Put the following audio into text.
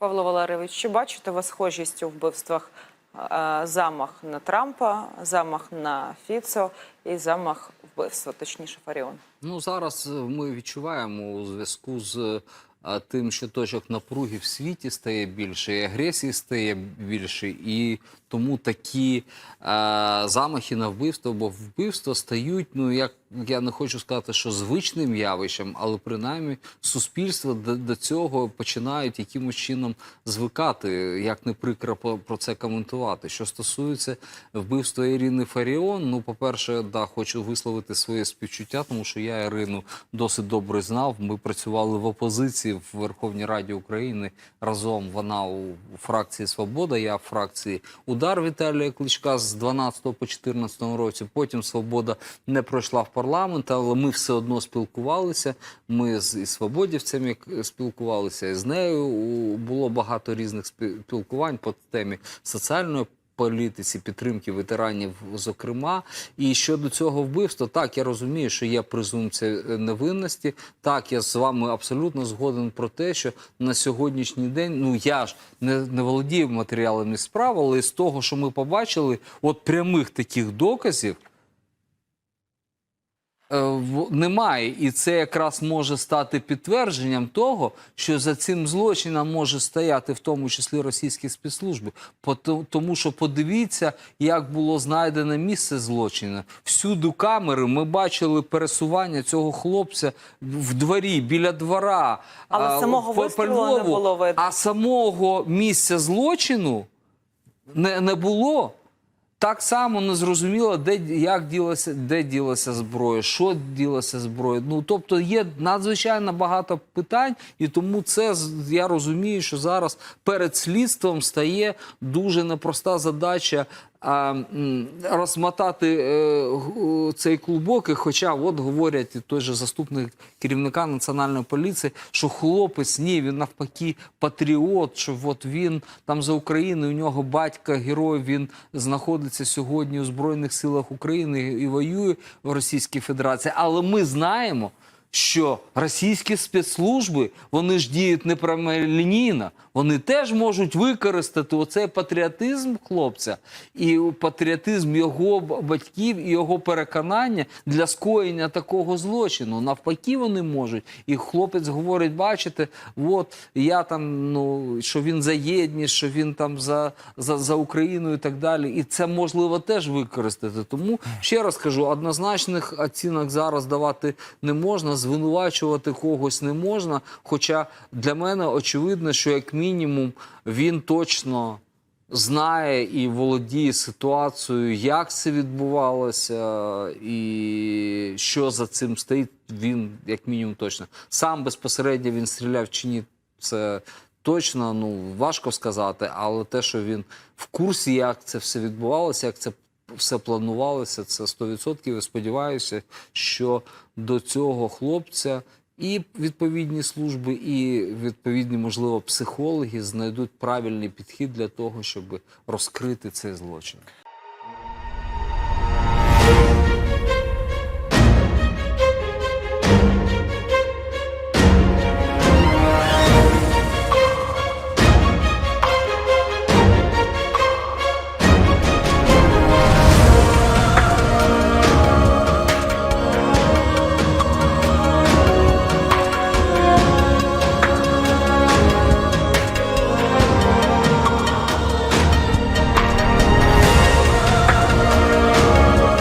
Павло Валерійович, чи бачите ви схожість у вбивствах замах на Трампа, замах на Фіцо і замах вбивства, точніше Фаріон? Ну зараз е, ми відчуваємо у зв'язку з е, тим, що точок напруги в світі стає більше, і агресії стає більше, і тому такі е, замахи на вбивство, бо вбивства стають, ну як я не хочу сказати, що звичним явищем, але принаймні суспільство до, до цього починають якимось чином звикати, як не прикро про це коментувати. Що стосується вбивства Ірини Фаріон, ну, по-перше, да, хочу висловити своє співчуття, тому що я Ірину досить добре знав. Ми працювали в опозиції в Верховній Раді України разом. Вона у фракції Свобода, я в фракції Удар Віталія Кличка з 12 по 14 році. Потім Свобода не пройшла в парламент, але ми все одно спілкувалися. Ми з і свободівцями спілкувалися і з нею. Було багато різних спілкувань по темі соціальної політиці, підтримки ветеранів, зокрема. І щодо цього вбивства, так я розумію, що є презумпція е, невинності. Так, я з вами абсолютно згоден про те, що на сьогоднішній день, ну я ж не, не володію матеріалами справ, але з того, що ми побачили, от прямих таких доказів. Е, Немає, і це якраз може стати підтвердженням того, що за цим злочином може стояти в тому числі російські спецслужби. Тому що подивіться, як було знайдено місце злочину. Всюди камери ми бачили пересування цього хлопця в дворі біля двора. Але а, самого вистрілу не було видно. А самого місця злочину не, не було. Так само не зрозуміло, де як ділася, де ділася зброя, що ділася зброя. Ну тобто є надзвичайно багато питань, і тому це я розумію, що зараз перед слідством стає дуже непроста задача. А, розмотати е, цей клубок, і хоча от говорять той же заступник керівника національної поліції, що хлопець ні, він навпаки патріот, що от він там за Україну, у нього батька герой, він знаходиться сьогодні у Збройних силах України і воює в Російській Федерації. Але ми знаємо, що російські спецслужби вони ж діють не прямолінійно, вони теж можуть використати оцей патріотизм хлопця і патріотизм його батьків і його переконання для скоєння такого злочину. Навпаки, вони можуть. І хлопець говорить: бачите, от я там, ну що він за єдність, що він там за, за, за Україну і так далі. І це можливо теж використати. Тому ще раз кажу, однозначних оцінок зараз давати не можна, звинувачувати когось не можна. Хоча для мене очевидно, що як мінімум він точно. Знає і володіє ситуацією, як це відбувалося, і що за цим стоїть, він як мінімум точно. Сам безпосередньо він стріляв чи ні, це точно ну важко сказати, але те, що він в курсі, як це все відбувалося, як це все планувалося, це 100%. І сподіваюся, що до цього хлопця і відповідні служби, і відповідні, можливо, психологи знайдуть правильний підхід для того, щоб розкрити цей злочин.